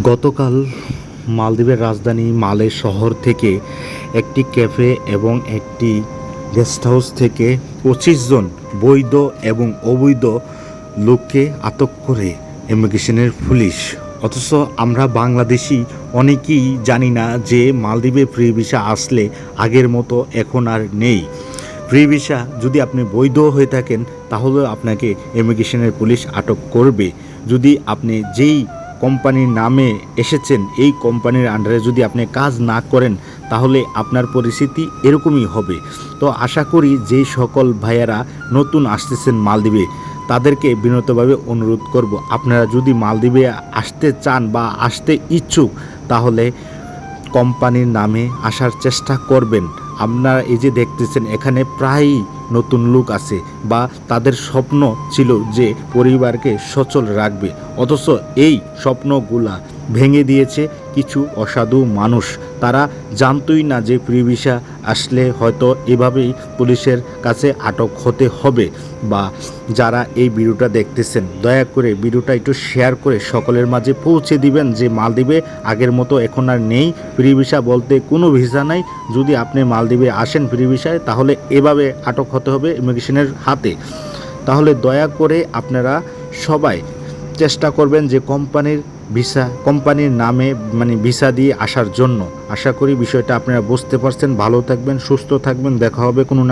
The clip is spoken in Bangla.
গতকাল মালদ্বীপের রাজধানী মালে শহর থেকে একটি ক্যাফে এবং একটি গেস্ট হাউস থেকে পঁচিশ জন বৈধ এবং অবৈধ লোককে আটক করে ইমিগ্রেশনের পুলিশ। অথচ আমরা বাংলাদেশি অনেকেই জানি না যে মালদ্বীপে ফ্রি ভিসা আসলে আগের মতো এখন আর নেই। ফ্রি ভিসা যদি আপনি বৈধ হয়ে থাকেন, তাহলে আপনাকে ইমিগ্রেশনের পুলিশ আটক করবে। যদি আপনি যেই কোম্পানির নামে এসেছেন, এই কোম্পানির আন্ডারে যদি আপনি কাজ না করেন, তাহলে আপনার পরিস্থিতি এরকমই হবে। তো আশা করি যেই সকল ভাইয়ারা নতুন আসতেছেন মালদ্বীপে, তাদেরকে বিনতভাবে অনুরোধ করব, আপনারা যদি মালদ্বীপে আসতে চান বা আসতে ইচ্ছুক, তাহলে কোম্পানির নামে আসার চেষ্টা করবেন। আপনারা এই যে দেখতেছেন, এখানে প্রায়ই নতুন লোক আছে বা তাদের স্বপ্ন ছিল যে পরিবারকে সচল রাখবে। অথচ এই স্বপ্নগুলা ভেঙে দিয়েছে কিছু অসাধু মানুষ। তারা জানতই না যে ফ্রি ভিসা আসলে হয়তো এভাবেই পুলিশের কাছে আটক হতে হবে বা যারা এই ভিডিওটা দেখতেছেন, দয়া করে ভিডিওটা একটু শেয়ার করে সকলের মাঝে পৌঁছে দিবেন যে মালদ্বীপে আগের মতো এখন আর নেই। ফ্রি ভিসা বলতে কোনো ভিসা নাই। যদি আপনি মালদ্বীপে আসেন ফ্রি ভিসায় তাহলে এভাবে আটক হতে হবে ইমিগ্রেশনের হাতে। তাহলে দয়া করে আপনারা সবাই চেষ্টা করবেন যে কোম্পানির ভিসা, কোম্পানির নামে মানে ভিসা দিয়ে আসার জন্য। আশা করি বিষয়টা আপনারা বুঝতে পারছেন। ভালো থাকবেন, সুস্থ থাকবেন। দেখা হবে কোনো না